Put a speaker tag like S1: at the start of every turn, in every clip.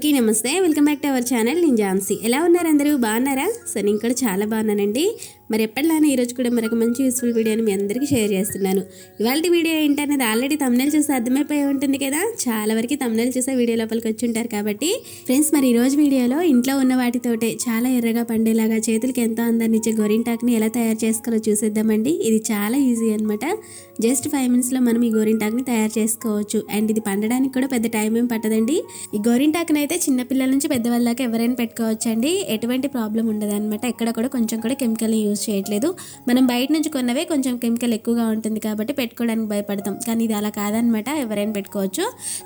S1: అందరికీ నమస్తే. Welcome back to our channel. నేను ఝాన్సీ ఎలా ఉన్నారు అందరూ? బాగున్నారా? సో నేను కూడా చాలా బాగున్నానండి. మరి ఎప్పటిలానే ఈరోజు కూడా మరొక మంచి యూస్ఫుల్ వీడియోని మీ అందరికీ షేర్ చేస్తున్నాను. ఇవాళ వీడియో ఏంటనేది ఆల్రెడీ తమ్నెల్ చూసి అర్థమైపోయి ఉంటుంది కదా? చాలా వరకు తమ్నెల్ చూసే వీడియో లోపలికి వచ్చి ఉంటారు కాబట్టి ఫ్రెండ్స్ మరి ఈరోజు వీడియోలో ఇంట్లో ఉన్న వాటితోటే చాలా ఎర్రగా పండేలాగా చేతులకి ఎంతో అందరినిచ్చే గోరింటాక్ని ఎలా తయారు చేసుకోవాలో చూసేద్దామండి. ఇది చాలా ఈజీ అనమాట జస్ట్ ఫైవ్ మినిట్స్లో మనం ఈ గోరింటాక్ని తయారు చేసుకోవచ్చు. అండ్ ఇది పండడానికి కూడా పెద్ద టైం ఏం పట్టదండి. ఈ గోరింటాకుని అయితే చిన్నపిల్లల నుంచి పెద్దవాళ్ళ దాకా ఎవరైనా పెట్టుకోవచ్చు అండి ఎటువంటి ప్రాబ్లం ఉండదు అనమాట ఎక్కడ కూడా కొంచెం కూడా కెమికల్ యూస్ యూజ్ చేయట్లేదు. మనం బయట నుంచి కొన్నవే కొంచెం కెమికల్ ఎక్కువగా ఉంటుంది కాబట్టి పెట్టుకోవడానికి భయపడతాం. కానీ ఇది అలా కాదనమాట. ఎవరైనా పెట్టుకోవచ్చు.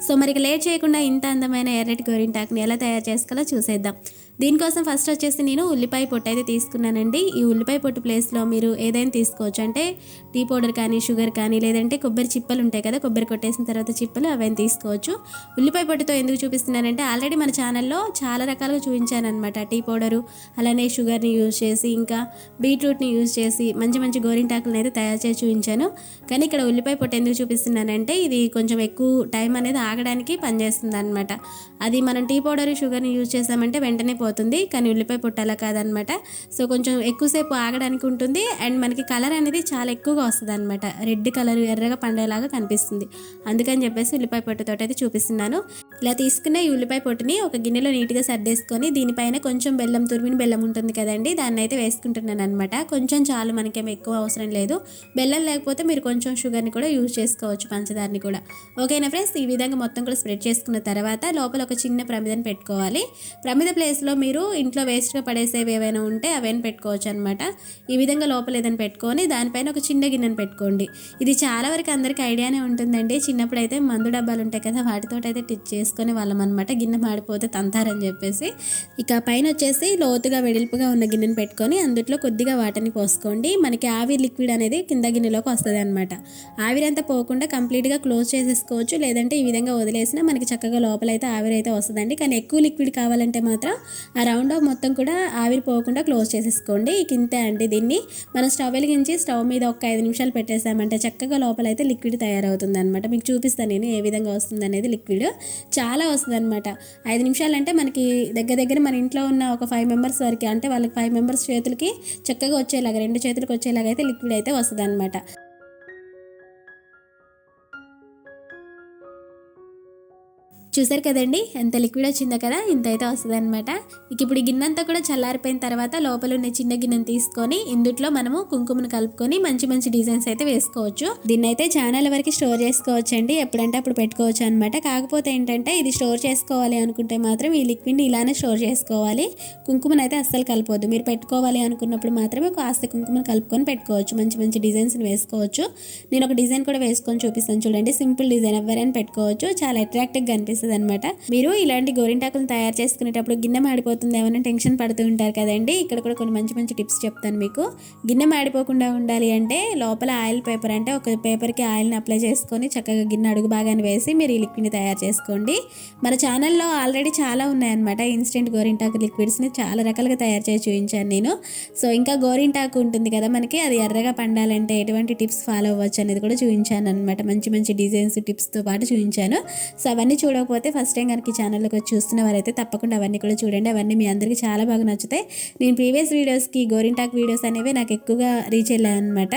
S1: సో మరి లేట్ చేయకుండా ఇంత అందమైన ఎర్రటి గోరింటాకుని ఎలా తయారు చేసుకోవాలో చూసేద్దాం. దీనికోసం ఫస్ట్ వచ్చేసి నేను ఉల్లిపాయ పొట్టు అయితే తీసుకున్నానండి. ఈ ఉల్లిపాయ పొట్టు ప్లేస్లో మీరు ఏదైనా తీసుకోవచ్చు. అంటే టీ పౌడర్ కానీ షుగర్ కానీ లేదంటే కొబ్బరి చిప్పలు ఉంటాయి కదా కొబ్బరి కొట్టేసిన తర్వాత చిప్పలు అవన్నీ తీసుకోవచ్చు. ఉల్లిపాయ పొట్టుతో ఎందుకు చూపిస్తున్నానంటే ఆల్రెడీ మన ఛానల్లో చాలా రకాలుగా చూపించాను అనమాట టీ పౌడరు అలానే షుగర్ని యూజ్ చేసి ఇంకా బీట్రూట్ని యూజ్ చేసి మంచి మంచి గోరింటాకులను అయితే తయారు చేసి చూపించాను. కానీ ఇక్కడ ఉల్లిపాయ పొట్టు ఎందుకు చూపిస్తున్నానంటే ఇది కొంచెం ఎక్కువ టైం అనేది ఆగడానికి పనిచేస్తుంది అనమాట అది మనం టీ పౌడర్ షుగర్ని యూజ్ చేసామంటే వెంటనే పోతుంది. కానీ ఉల్లిపాయ పొట్టు అలా కాదనమాట. సో కొంచెం ఎక్కువసేపు ఆగడానికి ఉంటుంది. అండ్ మనకి కలర్ అనేది చాలా ఎక్కువగా వస్తుంది అనమాట రెడ్ కలర్ ఎర్రగా పండేలాగా కనిపిస్తుంది. అందుకని చెప్పేసి ఉల్లిపాయ పొట్టుతో అయితే చూపిస్తున్నాను. ఇలా తీసుకున్న ఈ ఉల్లిపాయ పొట్టుని ఒక గిన్నెలో నీట్గా సర్దేసుకొని దీనిపైన కొంచెం బెల్లం తురిమిన బెల్లం ఉంటుంది కదండి దాన్ని అయితే వేసుకుంటున్నాను అనమాట కొంచెం చాలు మనకేం ఎక్కువ అవసరం లేదు. బెల్లం లేకపోతే మీరు కొంచెం షుగర్ని కూడా యూజ్ చేసుకోవచ్చు పంచదారని కూడా. ఓకేనా ఫ్రెండ్స్? ఈ విధంగా మొత్తం కూడా స్ప్రెడ్ చేసుకున్న తర్వాత లోపల ఒక చిన్న ప్రమిదని పెట్టుకోవాలి. ప్రమిద ప్లేస్లో మీరు ఇంట్లో వేస్ట్గా పడేసేవి ఏవైనా ఉంటే అవైనా పెట్టుకోవచ్చు అనమాట ఈ విధంగా లోపల ఏదైనా పెట్టుకొని దానిపైన ఒక చిన్న గిన్నెను పెట్టుకోండి. ఇది చాలా వరకు అందరికీ ఐడియానే ఉంటుందండి. చిన్నప్పుడు అయితే మందు డబ్బాలు ఉంటాయి కదా వాటితో అయితే టిచ్ చేసుకునే వాళ్ళం అనమాట గిన్నె మాడిపోతే తంతారని చెప్పేసి. ఇక పైన వచ్చేసి లోతుగా వెడల్పుగా ఉన్న గిన్నెను పెట్టుకొని అందుట్లో కొద్దిగా వాటర్ని పోసుకోండి. మనకి ఆవిరి లిక్విడ్ అనేది కింద గిన్నెలోకి వస్తుంది అనమాట ఆవిరి అంతా పోకుండా కంప్లీట్గా క్లోజ్ చేసేసుకోవచ్చు. లేదంటే ఈ విధంగా వదిలేసినా మనకి చక్కగా లోపల అయితే ఆవిరి అయితే వస్తుందండి. కానీ ఎక్కువ లిక్విడ్ కావాలంటే మాత్రం ఆ రౌండ్ ఆఫ్ మొత్తం కూడా ఆవిరి పోకుండా క్లోజ్ చేసేసుకోండి. ఇక ఇంతే అండి దీన్ని. మనం స్టవ్ వెలిగించి స్టవ్ మీద ఒక ఐదు నిమిషాలు పెట్టేసామంటే చక్కగా లోపల అయితే లిక్విడ్ తయారవుతుంది అనమాట మీకు చూపిస్తాను నేను ఏ విధంగా వస్తుంది అనేది లిక్విడ్. చాలా వస్తుంది అనమాట ఐదు నిమిషాలు అంటే మనకి దగ్గర దగ్గర మన ఇంట్లో ఉన్న ఒక ఫైవ్ మెంబర్స్ వరకు అంటే వాళ్ళకి ఫైవ్ మెంబర్స్ చేతులకి చక్కగా వచ్చేలాగా రెండు చేతులకు వచ్చేలాగా అయితే లిక్విడ్ అయితే వస్తుంది అనమాట చూసారు కదండి? ఎంత లిక్విడ్ వచ్చిందో కదా? ఇంత అయితే వస్తుంది అనమాట ఇక ఇప్పుడు గిన్నె అంతా కూడా చల్లారిపోయిన తర్వాత లోపల ఉన్న చిన్న గిన్నెను తీసుకొని ఇందుట్లో మనము కుంకుమను కలుపుకొని మంచి మంచి డిజైన్స్ అయితే వేసుకోవచ్చు. దీన్ని అయితే ఛానల్ వరకు స్టోర్ చేసుకోవచ్చు అండి ఎప్పుడంటే అప్పుడు పెట్టుకోవచ్చు అనమాట కాకపోతే ఏంటంటే ఇది స్టోర్ చేసుకోవాలి అనుకుంటే మాత్రం ఈ లిక్విడ్ని ఇలానే స్టోర్ చేసుకోవాలి. కుంకుమను అయితే అస్సలు కలపొద్దు. మీరు పెట్టుకోవాలి అనుకున్నప్పుడు మాత్రమే కాస్త కుంకుమను కలుపుకొని పెట్టుకోవచ్చు. మంచి మంచి డిజైన్స్ని వేసుకోవచ్చు. నేను ఒక డిజైన్ కూడా వేసుకొని చూపిస్తాను చూడండి. Simple design. ఎవరైనా పెట్టుకోవచ్చు. చాలా అట్రాక్టివ్గా కనిపిస్తుంది వస్తుంది అనమాట మీరు ఇలాంటి గోరింటాకులను తయారు చేసుకునేటప్పుడు గిన్నె మాడిపోతుంది ఏమైనా టెన్షన్ పడుతూ ఉంటారు కదండి. ఇక్కడ కూడా కొన్ని మంచి మంచి టిప్స్ చెప్తాను మీకు. గిన్నె మాడిపోకుండా ఉండాలి అంటే లోపల ఆయిల్ పేపర్ అంటే ఒక పేపర్కి ఆయిల్ని అప్లై చేసుకొని చక్కగా గిన్నె అడుగు భాగాన్ని వేసి మీరు ఈ లిక్విడ్ని తయారు చేసుకోండి. మన ఛానల్లో ఆల్రెడీ చాలా ఉన్నాయన్నమాట. ఇన్స్టెంట్ గోరింటాకు లిక్విడ్స్ని చాలా రకాలుగా తయారు చేసి చూపించాను నేను. సో ఇంకా గోరింటాకు ఉంటుంది కదా మనకి అది ఎర్రగా పండాలంటే ఎటువంటి టిప్స్ ఫాలో అవ్వచ్చు అనేది కూడా చూపించాను అనమాట మంచి మంచి డిజైన్స్ టిప్స్తో పాటు చూపించాను. సో అవన్నీ చూడకపోతే కాకపోతే ఫస్ట్ టైం కనుక ఈ ఛానల్లోకి వచ్చి చూస్తున్న వారైతే తప్పకుండా అవన్నీ కూడా చూడండి. అవన్నీ మీ అందరికీ చాలా బాగా నచ్చుతాయి. నేను ప్రీవియస్ వీడియోస్కి గోరింటాక్ వీడియోస్ అనేవి నాకు ఎక్కువగా రీచ్ వెళ్ళాయన్నమాట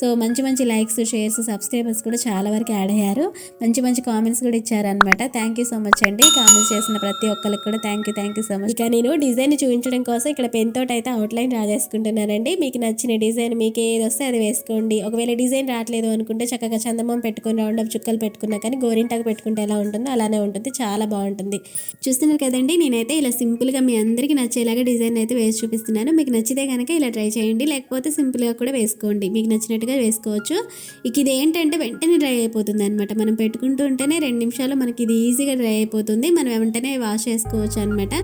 S1: సో మంచి మంచి లైక్స్ షేర్స్ సబ్స్క్రైబర్స్ కూడా చాలా వరకు యాడ్ అయ్యారు. మంచి మంచి కామెంట్స్ కూడా ఇచ్చారనమాట థ్యాంక్ యూ సో మచ్ అండి. కామెంట్స్ చేసిన ప్రతి ఒక్కరికి కూడా thank you thank you so much ఇక నేను డిజైన్ చూపించడం కోసం ఇక్కడ పెన్ తోటి అయితే అవుట్లైన్ రాజేసుకుంటున్నానండి. మీకు నచ్చిన డిజైన్ మీకు ఏది వస్తే అది వేసుకోండి. ఒకవేళ డిజైన్ రావట్లేదు అనుకుంటే చక్కగా చందమం పెట్టుకుని రౌండప్ చుక్కలు పెట్టుకున్నా కానీ గోరింటాకు పెట్టుకుంటే ఎలా ఉంటుందో అలానే ఉంటుంది. ఉంటుంది చాలా బాగుంటుంది. చూస్తున్నారు కదండి నేనైతే ఇలా సింపుల్గా మీ అందరికీ నచ్చేలాగా డిజైన్ అయితే వేసి చూపిస్తున్నాను. మీకు నచ్చితే కనుక ఇలా ట్రై చేయండి లేకపోతే సింపుల్గా కూడా వేసుకోండి. మీకు నచ్చినట్టుగా వేసుకోవచ్చు. ఇక ఇది ఏంటంటే వెంటనే డ్రై అయిపోతుంది అనమాట మనం పెట్టుకుంటూ ఉంటేనే రెండు నిమిషాలు మనకి ఇది ఈజీగా డ్రై అయిపోతుంది. మనం వెంటనే వాష్ చేసుకోవచ్చు అనమాట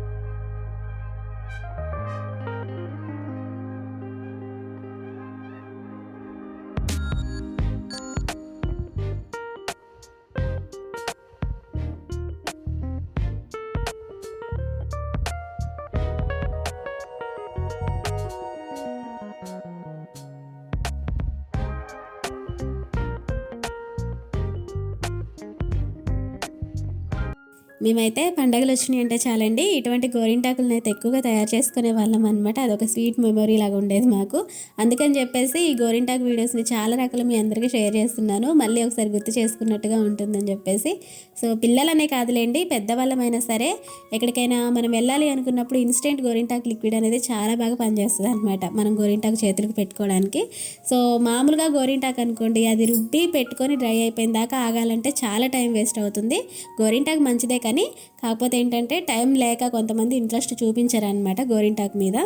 S1: మేమైతే పండగలు వచ్చినాయి అంటే చాలండి. ఇటువంటి గోరింటాకులను అయితే ఎక్కువగా తయారు చేసుకునే వాళ్ళం అనమాట అదొక స్వీట్ మెమొరీ లాగా ఉండేది మాకు. అందుకని చెప్పేసి ఈ గోరింటాకు వీడియోస్ని చాలా రకాలు మీ అందరికీ షేర్ చేస్తున్నాను. మళ్ళీ ఒకసారి గుర్తు చేసుకున్నట్టుగా ఉంటుందని చెప్పేసి. సో పిల్లలనే కాదులేండి. పెద్దవాళ్ళమైనా సరే ఎక్కడికైనా మనం వెళ్ళాలి అనుకున్నప్పుడు ఇన్స్టెంట్ గోరింటాకు లిక్విడ్ అనేది చాలా బాగా పనిచేస్తుంది అనమాట మనం గోరింటాకు చేతులకు పెట్టుకోవడానికి. సో మామూలుగా గోరింటాకు అనుకోండి అది రుబ్బి పెట్టుకొని డ్రై అయిపోయిన దాకా ఆగాలంటే చాలా టైం వేస్ట్ అవుతుంది. గోరింటాకు మంచిదే కానీ కాకపోతే ఏంటంటే టైం లేక కొంతమంది ఇంట్రెస్ట్ చూపించారనమాట గోరింటాకు మీద.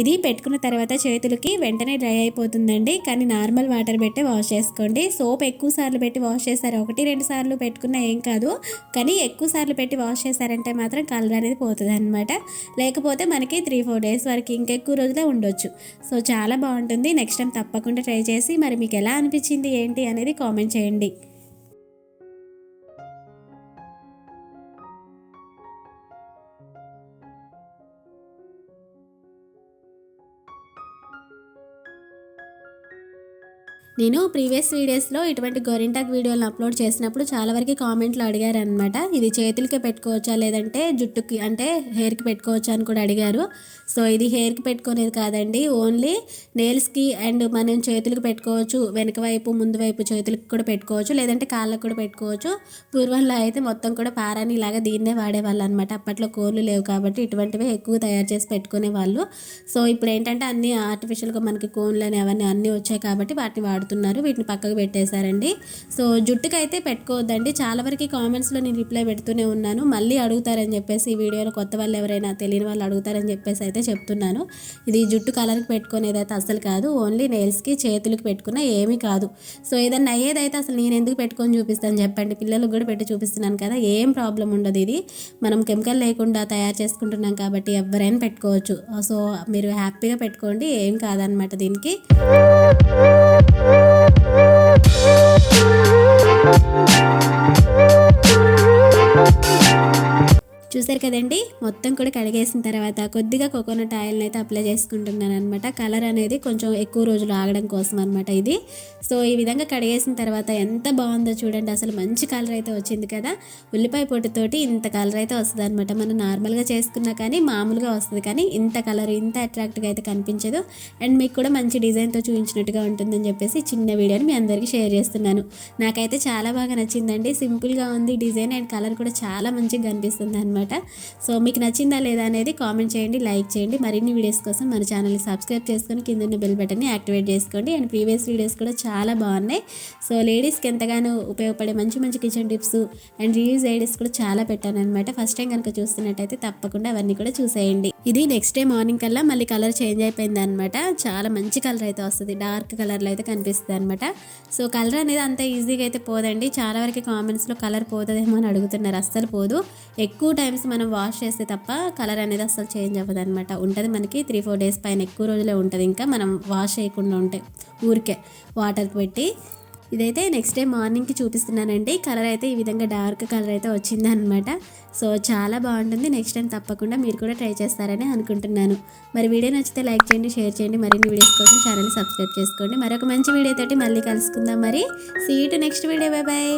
S1: ఇది పెట్టుకున్న తర్వాత చేతులకి వెంటనే డ్రై అయిపోతుందండి. కానీ నార్మల్ వాటర్ పెట్టి వాష్ చేసుకోండి. సోప్ ఎక్కువ సార్లు పెట్టి వాష్ చేశారు. ఒకటి రెండు సార్లు పెట్టుకున్నా ఏం కాదు. కానీ ఎక్కువ సార్లు పెట్టి వాష్ చేశారంటే మాత్రం కలర్ అనేది పోతుంది అనమాట లేకపోతే మనకి త్రీ ఫోర్ డేస్ వరకు ఇంకెక్కువ రోజులే ఉండొచ్చు. సో చాలా బాగుంటుంది. నెక్స్ట్ టైం తప్పకుండా ట్రై చేసి మరి మీకు ఎలా అనిపించింది ఏంటి అనేది కామెంట్ చేయండి. నేను ప్రీవియస్ వీడియోస్లో ఇటువంటి గోరింటాక్ వీడియోలు అప్లోడ్ చేసినప్పుడు చాలా వరకు కామెంట్లు అడిగారు అనమాట ఇది చేతులకి పెట్టుకోవచ్చా? లేదంటే జుట్టుకి అంటే హెయిర్కి పెట్టుకోవచ్చా? అని కూడా అడిగారు. సో ఇది హెయిర్కి పెట్టుకునేది కాదండి. ఓన్లీ నేల్స్కి అండ్ మనం చేతులకు పెట్టుకోవచ్చు. వెనక వైపు ముందు వైపు చేతులకు కూడా పెట్టుకోవచ్చు. లేదంటే కాళ్ళకు కూడా పెట్టుకోవచ్చు. పూర్వంలో అయితే మొత్తం కూడా పారాని ఇలాగా దీన్నే వాడేవాళ్ళు అనమాట అప్పట్లో కోళ్ళు లేవు కాబట్టి ఇటువంటివే ఎక్కువ తయారు చేసి పెట్టుకునే వాళ్ళు సో ఇప్పుడు ఏంటంటే అన్ని ఆర్టిఫిషియల్గా మనకి కోన్లు అని అవన్నీ అన్నీ వచ్చాయి కాబట్టి వాటిని వాడు వాడుతున్నారు. వీటిని పక్కకు పెట్టేశారండి. సో జుట్టుకైతే అయితే పెట్టుకోవద్దండి. చాలా వరకు కామెంట్స్లో నేను రిప్లై పెడుతూనే ఉన్నాను. మళ్ళీ అడుగుతారని చెప్పేసి ఈ వీడియోలో కొత్త వాళ్ళు ఎవరైనా తెలియని వాళ్ళు అడుగుతారని చెప్పేసి అయితే చెప్తున్నాను. ఇది జుట్టు కలర్కి పెట్టుకునేది అయితే అసలు కాదు. ఓన్లీ నెయిల్స్కి చేతులకి పెట్టుకున్న ఏమీ కాదు. సో ఏదన్నా అయ్యేదైతే అసలు నేను ఎందుకు పెట్టుకొని చూపిస్తాను చెప్పండి. పిల్లలకు కూడా పెట్టి చూపిస్తున్నాను కదా. ఏం ప్రాబ్లం ఉండదు ఇది. మనం కెమికల్ లేకుండా తయారు చేసుకుంటున్నాం కాబట్టి ఎవరైనా పెట్టుకోవచ్చు. సో మీరు హ్యాపీగా పెట్టుకోండి. ఏం కాదనమాట దీనికి. Thank you. చూసారు కదండి? మొత్తం కూడా కడిగేసిన తర్వాత కొద్దిగా కోకోనట్ ఆయిల్ని అయితే అప్లై చేసుకుంటున్నాను అనమాట కలర్ అనేది కొంచెం ఎక్కువ రోజులు ఆగడం కోసం అనమాట ఇది. సో ఈ విధంగా కడిగేసిన తర్వాత ఎంత బాగుందో చూడండి. అసలు మంచి కలర్ అయితే వచ్చింది కదా. ఉల్లిపాయ పొట్టుతోటి ఇంత కలర్ అయితే వస్తుంది అనమాట మనం నార్మల్గా చేసుకున్నా కానీ మామూలుగా వస్తుంది. కానీ ఇంత కలర్ ఇంత అట్రాక్ట్గా అయితే కనిపించదు. అండ్ మీకు కూడా మంచి డిజైన్తో చూపించినట్టుగా ఉంటుందని చెప్పేసి చిన్న వీడియోని మీ అందరికీ షేర్ చేస్తున్నాను. నాకైతే చాలా బాగా నచ్చిందండి. సింపుల్గా ఉంది. డిజైన్ అండ్ కలర్ కూడా చాలా మంచిగా కనిపిస్తుంది అనమాట అనమాట సో మీకు నచ్చిందా లేదా అనేది కామెంట్ చేయండి లైక్ చేయండి. మరిన్ని వీడియోస్ కోసం మన ఛానల్ని సబ్స్క్రైబ్ చేసుకొని కింద ఉన్న బెల్ బటన్ని యాక్టివేట్ చేసుకోండి. అండ్ ప్రీవియస్ వీడియోస్ కూడా చాలా బాగున్నాయి. సో లేడీస్కి ఎంతగానో ఉపయోగపడే మంచి మంచి kitchen tips and reviews ideas కూడా చాలా పెట్టాను అనమాట ఫస్ట్ టైం కనుక చూస్తున్నట్టయితే తప్పకుండా అవన్నీ కూడా చూసేయండి. ఇది నెక్స్ట్ డే మార్నింగ్ కల్లా మళ్ళీ కలర్ చేంజ్ అయిపోయింది అనమాట చాలా మంచి కలర్ అయితే వస్తుంది. డార్క్ కలర్లో అయితే కనిపిస్తుంది అనమాట సో కలర్ అనేది అంత ఈజీగా అయితే పోదండి. చాలా వరకు కామెంట్స్లో కలర్ పోతుందేమో అని అడుగుతున్నారు. అస్సలు పోదు. ఎక్కువ టైం టైమ్స్ మనం వాష్ చేస్తే తప్ప కలర్ అనేది అసలు చేంజ్ అవ్వదు అనమాట ఉంటుంది మనకి త్రీ ఫోర్ డేస్ పైన ఎక్కువ రోజులే ఉంటుంది. ఇంకా మనం వాష్ చేయకుండా ఉంటే ఊరికే వాటర్ పెట్టి. ఇదైతే నెక్స్ట్ డే మార్నింగ్కి చూపిస్తున్నానండి. కలర్ అయితే ఈ విధంగా డార్క్ కలర్ అయితే వచ్చింది అనమాట సో చాలా బాగుంటుంది. నెక్స్ట్ టైం తప్పకుండా మీరు కూడా ట్రై చేస్తారని అనుకుంటున్నాను. మరి వీడియో నచ్చితే లైక్ చేయండి షేర్ చేయండి మరిన్ని వీడియోస్ కోసం ఛానల్ సబ్స్క్రైబ్ చేసుకోండి. మరొక మంచి వీడియో తోటి మళ్ళీ కలుసుకుందాం మరి. See to next video bye bye